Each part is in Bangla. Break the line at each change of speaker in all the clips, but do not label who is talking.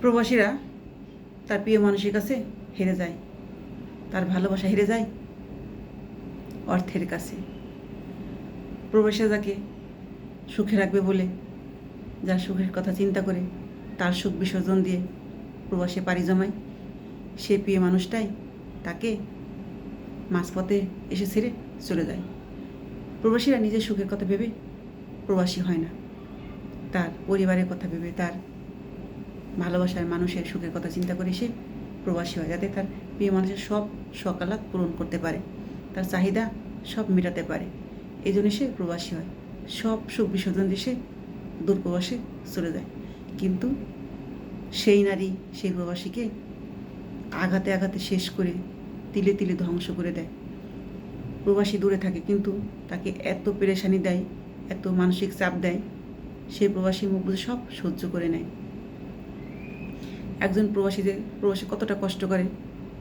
প্রবাসীরা তার প্রিয় মানুষের কাছে হেরে যায়। তার ভালোবাসা হেরে যায় অর্থের কাছে। প্রবাসীরা যাকে সুখে রাখবে বলে, যার সুখের কথা চিন্তা করে তার সুখ বিসর্জন দিয়ে প্রবাসে পাড়ি জমায়, সে প্রিয় মানুষটাই তাকে মাঝপথে এসে ছেড়ে চলে যায়। প্রবাসীরা নিজের সুখের কথা ভেবে প্রবাসী হয় না। তার পরিবারের কথা ভেবে তার ভালোবাসার মানুষের সুখের কথা চিন্তা করে সে প্রবাসী হয়, যাতে তার প্রিয় মানুষের সব সকালাত পূরণ করতে পারে, তার চাহিদা সব মেটাতে পারে। এই জন্য সে প্রবাসী হয়। সব সুখ বিসর্জন দিয়ে সে দূর প্রবাসে চলে যায়। কিন্তু সেই নারী, সেই প্রবাসীকে আঘাতে আঘাতে শেষ করে তিলে তিলে ধ্বংস করে দেয়। প্রবাসী দূরে থাকে, কিন্তু তাকে এত পেরেশানি দেয়, এত মানসিক চাপ দেয় সে প্রবাসী মুখ সব সহ্য করে নেয়। একজন প্রবাসীদের প্রবাসী কতটা কষ্ট করে,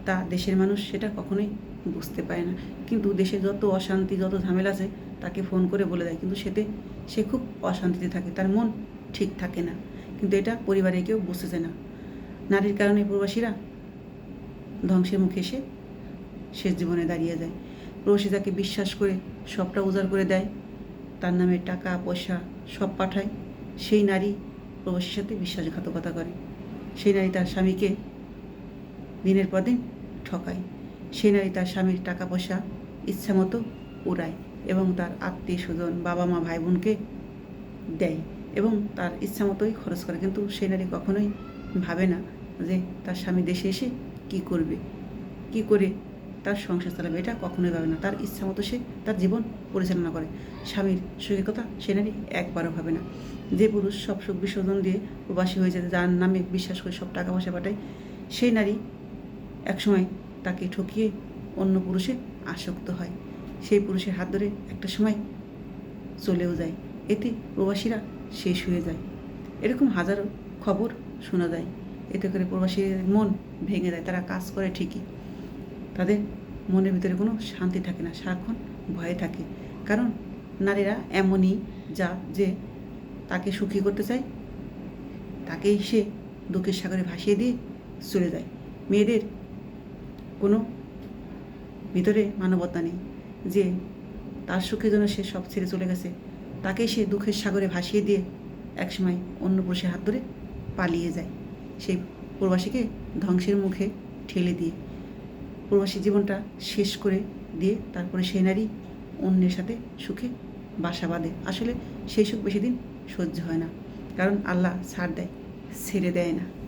তা দেশের মানুষ সেটা কখনোই বুঝতে পারে না। কিন্তু দেশে যত অশান্তি, যত ঝামেলা আছে, তাকে ফোন করে বলে দেয়। কিন্তু সেতে সে খুব অশান্তিতে থাকে, তার মন ঠিক থাকে না। কিন্তু এটা পরিবারে কেউ বুঝতেছে না। নারীর কারণে প্রবাসীরা ধ্বংসের মুখে এসে শেষ জীবনে দাঁড়িয়ে যায়। প্রবাসী তাকে বিশ্বাস করে, সবটা উজাড় করে দেয়, তার নামে টাকা, পয়সা সব পাঠায়, সেই নারী প্রবাসীর সাথে বিশ্বাসঘাতকতা করে। সেই নারী তার স্বামীকে দিনের পর দিন ঠকায়। সে নারী তার স্বামীর টাকা পয়সা ইচ্ছা মতো উড়ায় এবং তার আত্মীয় স্বজন বাবা মা ভাই বোনকে দেয় এবং তার ইচ্ছা মতোই খরচ করে। কিন্তু সে নারী কখনোই ভাবে না যে তার স্বামী দেশে এসে কি করবে? কি করে তার সংসার চালাবে, এটা কখনোই ভাবে না। তার ইচ্ছা মতো সে তার জীবন পরিচালনা করে। স্বামীর সুখের কথা সে নারী একবারও ভাবে না। যে পুরুষ সব সুখ বিসর্জন দিয়ে প্রবাসী হয়ে যায় যার নামে বিশ্বাস করে সব টাকা পয়সা পাঠায়, সেই নারী একসময় তাকে ঠকিয়ে অন্য পুরুষে আসক্ত হয়। সেই পুরুষের হাত ধরে একটা সময় চলেও যায়। এতে প্রবাসীরা শেষ হয়ে যায়। এরকম হাজারো খবর শোনা যায়। এতে করে প্রবাসীর মন ভেঙে যায়। তারা কাজ করে ঠিকই। তাদের মনের ভিতরে কোনো শান্তি থাকে না, সারাক্ষণ ভয়ে থাকে। কারণ নারীরা এমনই যা যে তাকে সুখী করতে চায়, তাকেই সে দুঃখের সাগরে ভাসিয়ে দিয়ে চলে যায়। মেয়েদের কোনো ভিতরে মানবতা নেই যে তার সুখের জন্য সে সব ছেড়ে চলে গেছে। তাকে সে দুঃখের সাগরে ভাসিয়ে দিয়ে একসময় অন্য পুরুষের হাত ধরে পালিয়ে যায়। সেই প্রবাসীকে ধ্বংসের মুখে ঠেলে দিয়ে প্রবাসী জীবনটা শেষ করে দিয়ে তারপরে সেই নারী অন্যের সাথে সুখে বাসা বাঁধে। আসলে সেই সুখ বেশি দিন সহ্য হয় না। কারণ আল্লাহ ছাড় দেয়, ছেড়ে দেয় না।